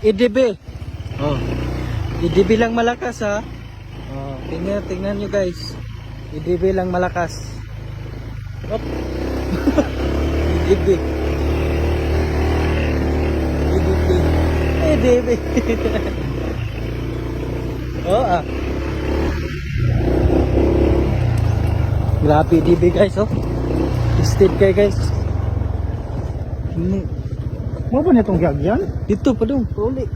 EDB. Oh. EDB lang malakas ha. Oh, tingnan, tingnan nyo guys. EDB lang malakas. Op. EDB. EDB. EDB. oh ah. Grabe EDB guys oh. Tested kay guys. Hmm. Mo ba nitong gagyan? Dito pa dong, pauli.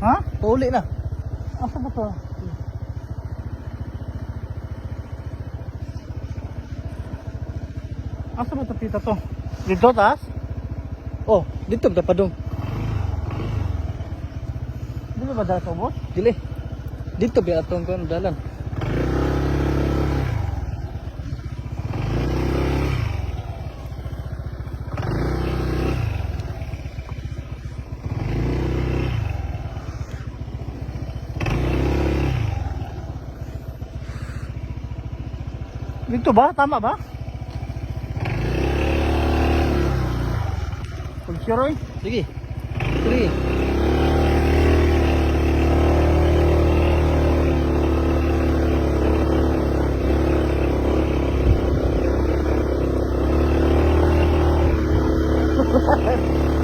Ha? Pauli na. Asa ba to? Asa ba to tita to? Dito taas? Oh, dito pa pa dong. Dito ba dito boss? Dili. Dito ba atong kon dalan. Dito ba? Tama ba? Pagsiroy? Sige. Sige. Ha